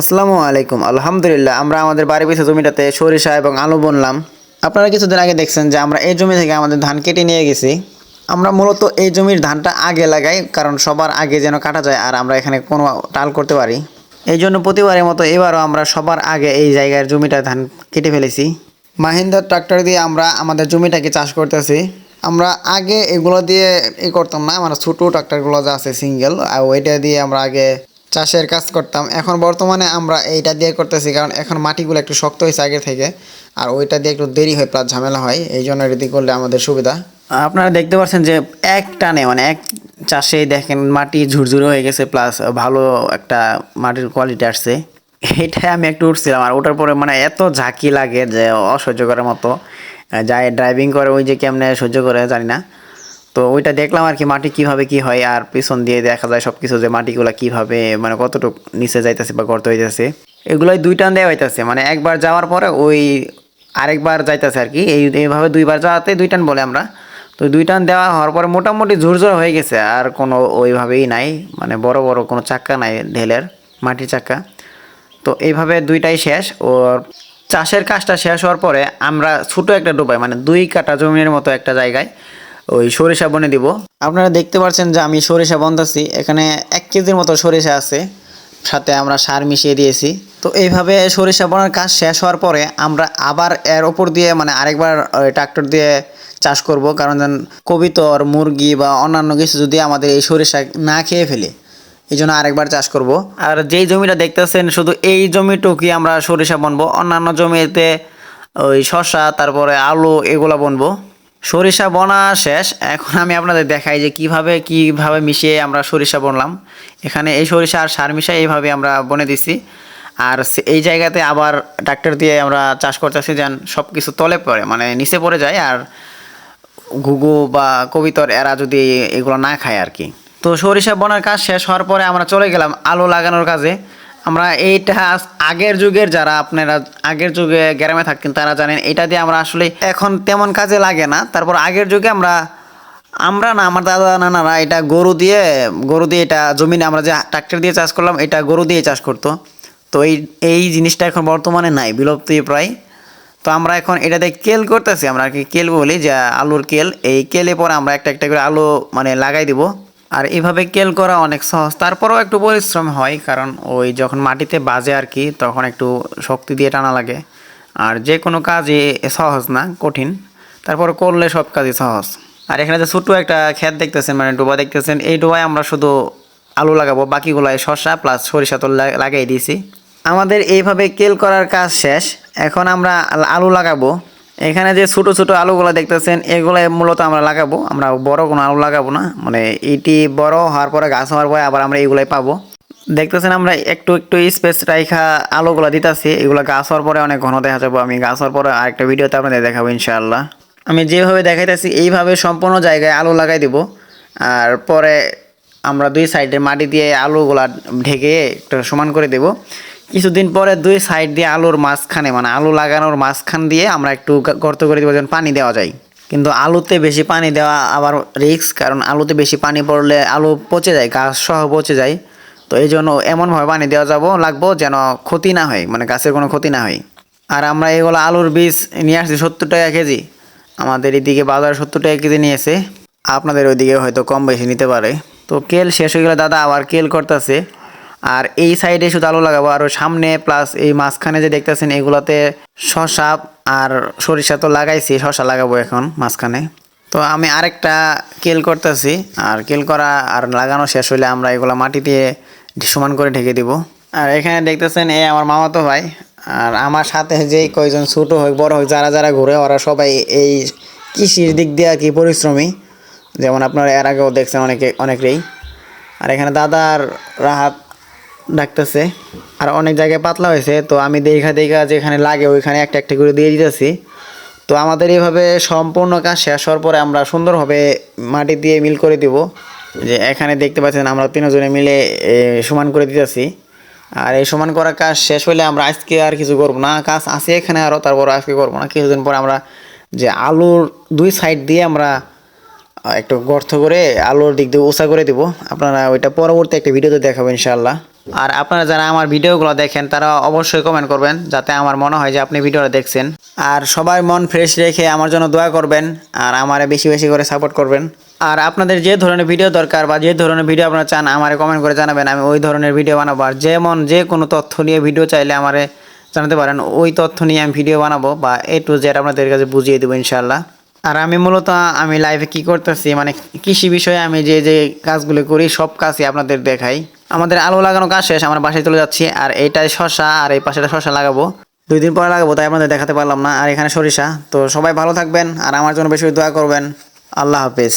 আসসালামু আলাইকুম। আলহামদুলিল্লাহ, আমরা আমাদের বাড়ি পিছু জমিটাতে সরিষা এবং আলু বুনলাম। আপনারা কিছুদিন আগে দেখছেন যে আমরা এই জমি থেকে আমাদের ধান কেটে নিয়ে গেছি। আমরা মূলত এই জমির ধানটা আগে লাগাই, কারণ সবার আগে যেন কাটা যায় আর আমরা এখানে কোনো টাল করতে পারি। এই জন্য প্রতিবারের মতো এবারও আমরা সবার আগে এই জায়গার জমিটা ধান কেটে ফেলেছি। মাহিন্দ্রা ট্রাক্টর দিয়ে আমরা আমাদের জমিটাকে চাষ করতেছি। আমরা আগে এগুলো দিয়ে এ করতাম না আমার ছোটো ট্রাক্টরগুলো যা আছে, সিঙ্গেল, আর ওইটা দিয়ে আমরা আগে চাষের কাজ করতাম। এখন বর্তমানে আমরা এইটা দিয়ে করতেছি, কারণ এখন মাটিগুলো একটু শক্ত হয়েছে আগে থেকে, আর ওইটা দিয়ে একটু দেরি হয় প্লাস ঝামেলা হয়, এই জন্য এটা করলে আমাদের সুবিধা। আপনারা দেখতে পাচ্ছেন যে এক টানে মানে এক চাষে দেখেন মাটি ঝুরঝুরে হয়ে গেছে প্লাস ভালো একটা মাটির কোয়ালিটি আসছে। এইটাই আমি একটু উঠছিলাম, আর ওটার পরে মানে এত ঝাঁকি লাগে যে অসহ্য করার মতো। যাই ড্রাইভিং করে, ওই যে কেমনে সহ্য করে জানি না। তো ওইটা দেখলাম আর কি মাটি কীভাবে কি হয় আর পিছন দিয়ে দেখা যায় সব কিছু যে মাটিগুলা কীভাবে মানে কতটুকু নিচে যাইতেছে বা গর্ত হইতেছে। এগুলোই দুই টান দেওয়া হইতেছে মানে একবার যাওয়ার পরে ওই আরেকবার যাইতেছে আর কি। এই এইভাবে দুইবার যাওয়াতে দুই টান বলে আমরা। তো দুই টান দেওয়া হওয়ার পরে মোটামুটি ঝুরঝুর হয়ে গেছে আর কোনো ওইভাবেই নাই মানে বড় বড় কোনো চাক্কা নাই ঢেলের, মাটির চাক্কা। তো এইভাবে দুইটাই শেষ। ওর চাষের কাজটা শেষ হওয়ার পরে আমরা ছোটো একটা ডোবাই মানে দুই কাটা জমির মতো একটা জায়গায় ওই সরিষা বনে দিব। আপনারা দেখতে পাচ্ছেন যে আমি সরিষা বনতেছি। এখানে এক কেজির মতো সরিষা আছে। সাথে আমরা সার মিশিয়ে দিয়েছি। তো এইভাবে সরিষা বনার কাজ শেষ হওয়ার পরে আমরা আবার এর ওপর দিয়ে মানে আরেকবার ট্রাক্টর দিয়ে চাষ করব। কারণ যেন কবিতর, মুরগি বা অন্যান্য কিছু যদি আমাদের এই সরিষা না খেয়ে ফেলে এই জন্য আরেকবার চাষ করব। আর যেই জমিটা দেখতেছেন, শুধু এই জমিটুকুই আমরা সরিষা বনবো। অন্যান্য জমিতে ওই শসা, তারপরে আলু, এগুলো বনবো। সরিষা বনা শেষ। এখন আমি আপনাদের দেখাই যে কীভাবে কীভাবে মিশিয়ে আমরা সরিষা বনলাম। এখানে এই সরিষা আর সার মিশাই এইভাবে আমরা বনে দিছি। আর এই জায়গাতে আবার ট্রাক্টর দিয়ে আমরা চাষ করতেছি যেন সব কিছু তলে পড়ে মানে নিচে পড়ে যায়। আর ঘুঘু বা কবিতর, এরা যদি এগুলো না খায় আর কি। তো সরিষা বনার কাজ শেষ হওয়ার পরে আমরা চলে গেলাম আলু লাগানোর কাজে। আমরা এইটা আগের যুগের যারা আপনারা আগের যুগে গ্রামে থাকতেন, তারা জানেন, এটা দিয়ে আমরা আসলে এখন তেমন কাজে লাগে না। তারপর আগের যুগে আমরা আমরা না, আমার দাদা নানারা এটা গরু দিয়ে গরু দিয়ে এটা জমিনে আমরা যে ট্রাক্টর দিয়ে চাষ করলাম, এটা গরু দিয়ে চাষ করতো। তো এই এই জিনিসটা এখন বর্তমানে নাই, বিলুপ্তি প্রায়। তো আমরা এখন এটাতে কেল করতেছি, আমরা আর কি কেল বলি, যে আলুর কেল, এই কেলে পরে আমরা একটা একটা করে আলু মানে লাগাই দিব। আর এইভাবে কেল করা অনেক সহজ। তারপরেও একটু পরিশ্রম হয়, কারণ ওই যখন মাটিতে বাজে আর কি, তখন একটু শক্তি দিয়ে টানা লাগে। আর যে কোনো কাজই সহজ না, কঠিন। তারপর করলে সব কাজই সহজ। আর এখানে যে ছোট্ট একটা ক্ষেত দেখতেছেন মানে ডোবা দেখতেছেন, এই ডোবায় আমরা শুধু আলু লাগাবো বাকিগুলায় শসা প্লাস সরিষা তো লাগাই দিয়েছি। আমাদের এইভাবে কেল করার কাজ শেষ। এখন আমরা আলু লাগাবো। এখানে যে ছোট ছোট আলুগুলো দেখতেছেন এগুলো মূলত আমরা লাগাবো। আমরা বড় কোনো আলু লাগাবো না। মানে এটি বড় হওয়ার পরে, গাছ হওয়ার পরে আবার আমরা এইগুলাই পাবো। দেখতেছেন আমরা একটু একটু স্পেস রাইখা আলুগুলো দিতেছি। এগুলো গাছ হওয়ার পরে অনেক ঘন দেখা যাব আমি। গাছ হওয়ার পরে আরেকটা ভিডিওতে আপনাদের দেখাবো ইনশাআল্লাহ। আমি যেভাবে দেখাইতেছি, এইভাবে সম্পূর্ণ জায়গায় আলু লাগাই দিব। আর পরে আমরা দুই সাইডে মাটি দিয়ে আলুগুলা ঢেকে একটু সমান করে দেব। কিছুদিন পরে দুই সাইড দিয়ে আলুর মাঝখানে মানে আলু লাগানোর মাঝখান দিয়ে আমরা একটু গর্ত করে দেবো যেন পানি দেওয়া যায়। কিন্তু আলুতে বেশি পানি দেওয়া আবার রিস্ক কারণ আলুতে বেশি পানি পড়লে আলু পচে যায় গাছ সহ পচে যায়। তো এই জন্য এমনভাবে পানি দেওয়া যাব, লাগবো যেন ক্ষতি না হয় মানে গাছের কোনো ক্ষতি না হয়। আর আমরা এগুলো আলুর বীজ নিয়ে আসছি সত্তর টাকা কেজি। আমাদের এদিকে বাজারে সত্তর টাকা কেজি নিয়েছে। আপনাদের ওইদিকে হয়তো কম বেশি নিতে পারে। তো কেল শেষ হয়ে গেলে দাদা আবার কেল করতেছে। আর এই সাইডে শুধু আলু লাগাবো, আর সামনে প্লাস এই মাঝখানে যে দেখতেছেন, এগুলাতে শসা আর সরিষা তো লাগাইছি শশা লাগাবো এখন মাঝখানে। তো আমি আরেকটা কেল করতেছি, আর কেল করা আর লাগানো শেষ হলে আমরা এগুলা মাটি দিয়ে সমান করে ঢেকে দিব। আর এখানে দেখতেছেন, এই আমার মামাতো ভাই, আর আমার সাথে যেই কয়জন ছোট হোক, বড় হোক, যারা যারা ঘুরে, ওরা সবাই এই কৃষির দিক দিয়ে আর কি পরিশ্রমী। যেমন আপনারা এর আগেও দেখছেন অনেকে, অনেকেই। আর এখানে দাদার রাহাত ডাকতেছে। আর অনেক জায়গায় পাতলা হয়েছে, তো আমি দেখা দেখা যেখানে লাগে ওইখানে একটা একটা করে দিয়ে দিতেছি। তো আমাদের এইভাবে সম্পূর্ণ কাজ শেষ হওয়ার পরে আমরা সুন্দরভাবে মাটি দিয়ে মিল করে দিব। যে এখানে দেখতে পাচ্ছেন আমরা তিনজনে মিলে সমান করে দিতেছি। আর এই সমান করা কাজ শেষ হলে আমরা আজকে আর কিছু করব না। কাজ আছে এখানে আরও তারপর আজকে করব না। কিছুদিন পর আমরা যে আলুর দুই সাইড দিয়ে আমরা একটু গর্ত করে আলুর দিক দিয়ে উঁচা করে দিব। আপনারা ওইটা পরবর্তী একটা ভিডিওতে দেখাবো ইনশাআল্লাহ। আর আপনারা যারা আমার ভিডিওগুলো দেখেন, তারা অবশ্যই কমেন্ট করবেন, যাতে আমার মনে হয় যে আপনি ভিডিওটা দেখছেন। আর সবাই মন ফ্রেশ রেখে আমার জন্য দোয়া করবেন, আর আমার বেশি বেশি করে সাপোর্ট করবেন। আর আপনাদের যে ধরনের ভিডিও দরকার বা যে ধরনের ভিডিও আপনারা চান, আমারে কমেন্ট করে জানাবেন, আমি ওই ধরনের ভিডিও বানাবো। আর যেমন যে কোনো তথ্য নিয়ে ভিডিও চাইলে আমারে জানাতে পারেন, ওই তথ্য নিয়ে আমি ভিডিও বানাবো বা এ টু জেড আপনাদের কাছে বুঝিয়ে দেবো ইনশাল্লাহ আর আমি মূলত, আমি লাইভে কি করতেছি মানে কৃষি বিষয়ে আমি যে যে কাজগুলো করি, সব কাজই আপনাদের দেখাই। আমাদের আলু লাগানো কাজ শেষ, আমার বাসায় চলে যাচ্ছি, আর এইটাই শশা আর এই পাশেটা শশা লাগাবো। দুই দিন পরে লাগাবো, তাই আপনাদের দেখাতে পারলাম না। আর এখানে সরিষা, তো সবাই ভালো থাকবেন, আর আমার জন্য বেশি দোয়া করবেন। আল্লাহ হাফেজ।